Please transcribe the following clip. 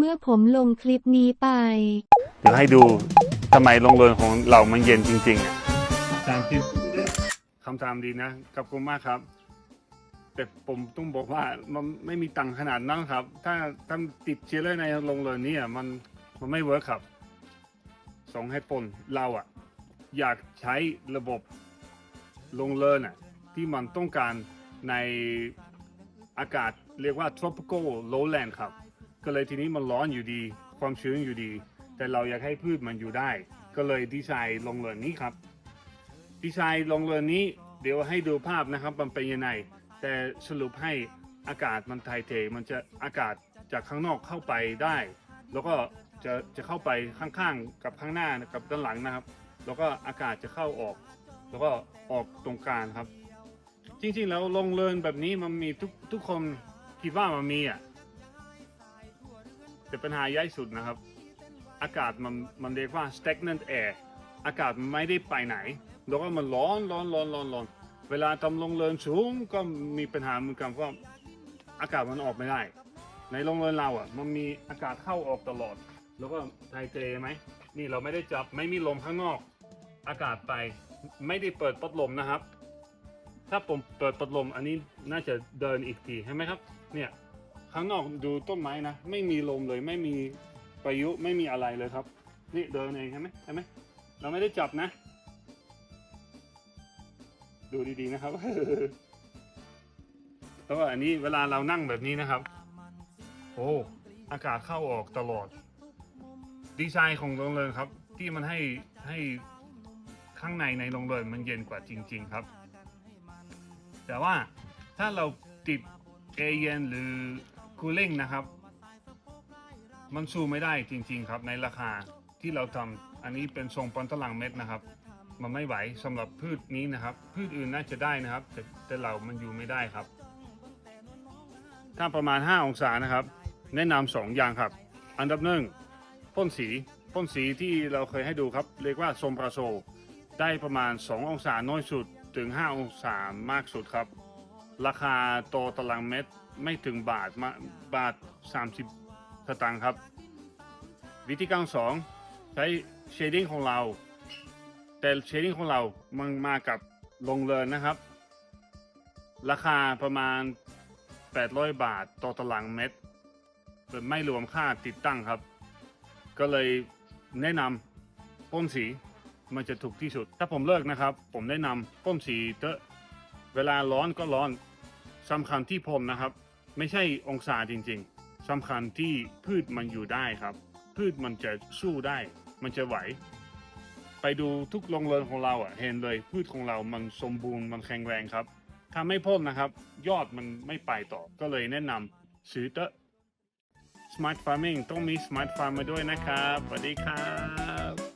เมื่อผมลงคลิปนี้ไป เดี๋ยวให้ดูทำไมโรงเรือนของเรามันเย็นจริงๆอะสามสิบคำถามดีนะขอบคุณมากครับ แต่ผมต้องบอกว่ามันไม่มีตังค์ขนาดนั้นครับ ถ้าถ้าติดเชื้อในโรงเรือนนี้อะมันมันไม่เวิร์คครับสองให้ปนเราอะอยากใช้ระบบโรงเรือนอะที่มันต้องการในอากาศเรียกว่า tropical lowland ครับ ก็เลยทีนี้มันร้อนอยู่ดี ความชื้นอยู่ดี แต่เราอยากให้พืชมันอยู่ได้ ก็เลยดีไซน์ลงเรือนนี้ครับ ดีไซน์ลงเรือนนี้เดี๋ยวให้ดูภาพนะครับมันเป็นยังไง แต่สรุปให้อากาศมันไทยเทมันจะอากาศจากข้างนอกเข้าไปได้ แล้วก็จะจะเข้าไปข้างๆกับข้างหน้ากับด้านหลังนะครับ แล้วก็อากาศจะเข้าออก แล้วก็ออกตรงกลางครับ จริงๆแล้วลงเรือนแบบนี้มันมีทุกทุกคนคิดว่ามันมีอะ แต่ปัญหาใหญ่สุดนะครับ อากาศมันมันเรียกว่า stagnant air อากาศไม่ได้ไปไหน แล้วก็มันร้อนร้อนร้อนร้อนร้อนเวลาทำโรงเรือนสูงก็มีปัญหาเหมือนกันเพราะอากาศมันออกไม่ได้ ในโรงเรือนเราอะมันมีอากาศเข้าออกตลอด แล้วก็ไทยเทไหมนี่เราไม่ได้จับไม่มีลมข้างนอก อากาศไปไม่ได้เปิดพัดลมนะครับ ถ้าผมเปิดพัดลมอันนี้น่าจะเดินอีกทีใช่ไหมครับ เนี่ย ข้างนอกดูต้นไม้นะ ไม่มีลมเลยไม่มีพายุไม่มีอะไรเลยครับ นี่เดินเองใช่ไหมใช่ไหมเราไม่ได้จับนะ ดูดีๆนะครับแล้วก็อันนี้เวลาเรานั่งแบบนี้นะครับ โอ้อากาศเข้าออกตลอด ดีไซน์ของโรงเรือนครับ ที่มันให้ให้ข้างในในโรงเรือนมันเย็นกว่าจริง ๆครับ แต่ว่าถ้าเราติดแอร์เย็นหรือ คูลิ่งนะครับ มันสู้ไม่ได้จริงๆครับในราคาที่เราทำอันนี้เป็นทรงปอนตารางเมตรนะครับ มันไม่ไหวสำหรับพืชนี้นะครับ พืชอื่นน่าจะได้นะครับ แต่แต่เรามันอยู่ไม่ได้ครับ ถ้าประมาณ 5 องศานะครับ แนะนำสองอย่างครับ อันดับหนึ่งพ่นสีพ่นสีที่เราเคยให้ดูครับ เรียกว่าโซมปราโซ ได้ประมาณ 2 องศาน้อยสุดถึง 5 องศามากสุดครับ ราคาต่อตารางเมตรไม่ถึงบาทมาบาท 30สตางค์ครับ วิธีการสองใช้เชดดิ้งของเรา แต่เชดดิ้งของเรามันมากับลงเรือนนะครับ ราคาประมาณ 800 บาทต่อตารางเมตรไม่รวมค่าติดตั้งครับ ก็เลยแนะนำพ่นสีมันจะถูกที่สุด ถ้าผมเลิกนะครับ ผมแนะนำพ่นสีเตอะเวลาร้อนก็ร้อน สำคัญที่ผมนะครับ ไม่ใช่องศาจริงๆสำคัญที่พืชมันอยู่ได้ครับ พืชมันจะสู้ได้ มันจะไหว ไปดูทุกโรงเรือนของเราอะเห็นเลยพืชของเรามันสมบูรณ์มันแข็งแรงครับถ้าไม่พ่นนะครับ ยอดมันไม่ไปต่อก็เลยแนะนำซื้อเตอะ Smart Farming ต้องมี Smart Farm มาด้วยนะครับสวัสดีครับ